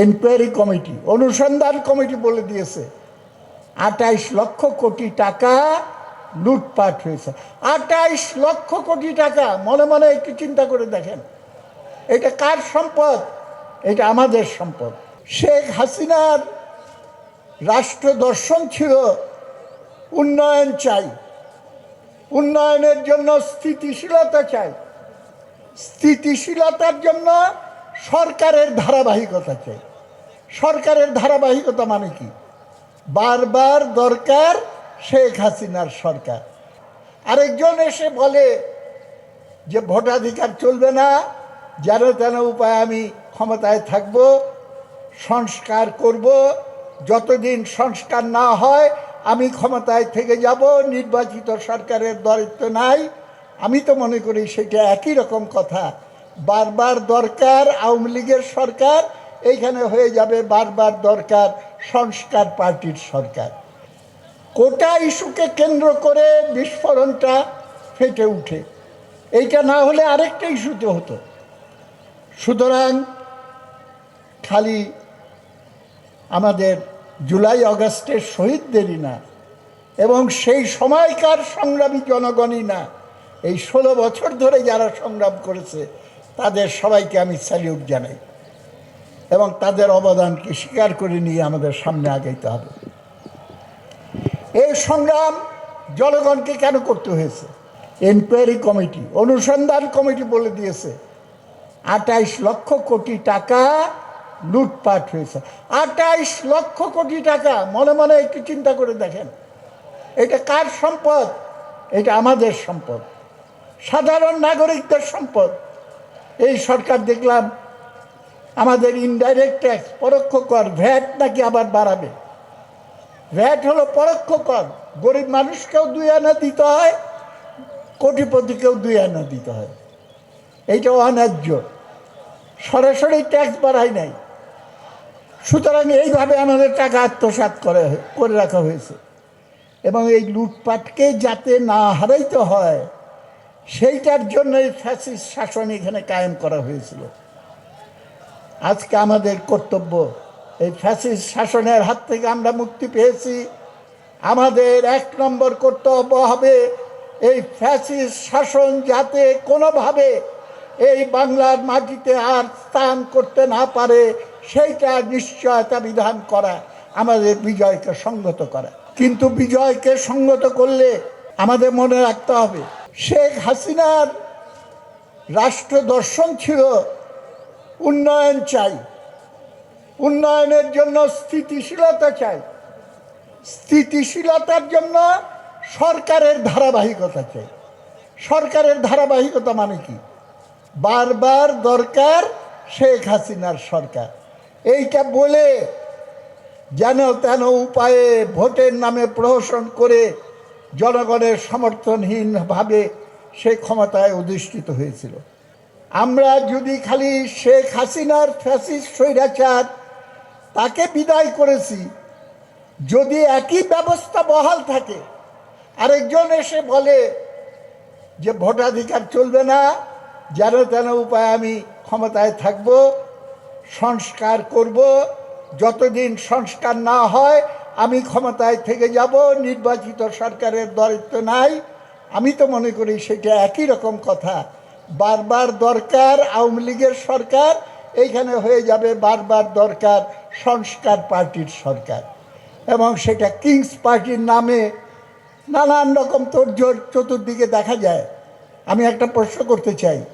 Enquiry committee অনুসন্ধান committee বলে দিয়েছে। আঠাইশ লক্ষ কোটি টাকা লুটপাট হয়েছে। আঠাইশ লক্ষ কোটি টাকা, মনে মনে একটু চিন্তা করে দেখেন। এটা কার সম্পদ? এটা আমাদের সম্পদ। শেখ হাসিনার রাষ্ট্র দর্শন ছিল উন্নয়ন চাই। উন্নয়নের জন্য স্থিতিশীলতা চাই। স্থিতিশীলতার জন্য সরকারের ধারাবাহিকতা চাই। সরকারের ধারাবাহিকতা মানে কি? বারবার দরকার শেখ হাসিনার সরকার। আরেকজন এসে বলে যে, ভোটাধিকার চলবে না, যেন তেন উপায় আমি ক্ষমতায় থাকব, সংস্কার করব, যতদিন সংস্কার না হয়, আমি ক্ষমতায় থেকে যাব, নির্বাচিত সরকারের দায়িত্ব নাই। আমি তো মনে করি সেটা একই রকম কথা। বারবার দরকার, আওয়ামী লীগের সরকার, এইখানে হয়ে যাবে বারবার দরকার সংস্কার পার্টির সরকার। কোটা ইস্যুকে কেন্দ্র করে বিস্ফোরণটা ফেটে উঠে। এইটা না হলে আরেকটা ইস্যুতে হতো। সুতরাং খালি আমাদের জুলাই অগাস্টের শহীদদেরই না, এবং সেই সময়কার সংগ্রামী জনগণই না। এই ষোলো বছর ধরে যারা সংগ্রাম করেছে তাদের সবাইকে আমি স্যালিউট জানাই এবং তাদের অবদানকে স্বীকার করে নিয়ে আমাদের সামনে আগাইতে হবে। এই সংগ্রাম জনগণকে কেন করতে হয়েছে? এনকোয়ারি কমিটি, অনুসন্ধান কমিটি বলে দিয়েছে, আঠাইশ লক্ষ কোটি টাকা লুটপাট হয়েছে। আঠাইশ লক্ষ কোটি টাকা, মনে মনে একটু চিন্তা করে দেখেন, এটা কার সম্পদ? এটা আমাদের সম্পদ। সাধারণ নাগরিকদের সম্পদ। এই সরকার দেখলাম আমাদের ইনডাইরেক্ট ট্যাক্স পরোক্ষ কর ভ্যাট নাকি আবার বাড়াবে? ভ্যাট হলো পরোক্ষ কর, গরিব মানুষকেও দুই আনা দিতে হয়, কোটিপতিকেও দুই আনা দিতে হয়। এইটা অন্যায্য। সরাসরি ট্যাক্স বাড়াই নাই। সুতরাং এইভাবে আমাদের টাকা আত্মসাৎ করে করে রাখা হয়েছে। এবং এই লুটপাটকে যাতে না হারাইতে হয় সেইটার জন্য এই ফ্যাসিস্ট শাসন এখানে কায়েম করা হয়েছিল। আজকে আমাদের কর্তব্য, এই ফ্যাসিস্ট শাসনের হাত থেকে আমরা মুক্তি পেয়েছি। আমাদের এক নম্বর কর্তব্য হবে এই ফ্যাসিস্ট শাসন যাতে কোনোভাবে এই বাংলার মাটিতে আর স্থান করতে না পারে, সেইটা নিশ্চয়তা বিধান করা, আমাদের বিজয়কে সঙ্গত করা। কিন্তু বিজয়কে সঙ্গত করলে আমাদের মনে রাখতে হবে শেখ হাসিনার রাষ্ট্র দর্শন ছিল উন্নয়ন চাই। উন্নয়নের জন্য স্থিতিশীলতা চাই। স্থিতিশীলতার জন্য সরকারের ধারাবাহিকতা চাই। সরকারের ধারাবাহিকতা মানে কি? বারবার দরকার শেখ হাসিনার সরকার। এইটা বলে যেন তেন উপায়ে ভোটের নামে প্রহসন করে জনগণের সমর্থনহীনভাবে সে ক্ষমতায় অধিষ্ঠিত হয়েছিল। আমরা যদি খালি শেখ হাসিনার ফ্যাসিস্ট স্বৈরাচার তাকে বিদায় করেছি, যদি একই ব্যবস্থা বহাল থাকে, আরেকজন এসে বলে যে ভোটাধিকার চলবে না, যেন তেন উপায় আমি ক্ষমতায় থাকব, সংস্কার করব, যতদিন সংস্কার না হয় আমি ক্ষমতায় থেকে যাব, নির্বাচিত সরকারের দায়িত্ব নাই। আমি তো মনে করি সেটা একই রকম কথা। বারবার দরকার আওয়ামী লীগের সরকার, এইখানে হয়ে যাবে বারবার দরকার সংস্কার পার্টির সরকার। এবং সেটা কিংস পার্টির নামে নানান রকম তোড়জোড় চতুর্দিকে দেখা যায়। আমি একটা প্রশ্ন করতে চাই।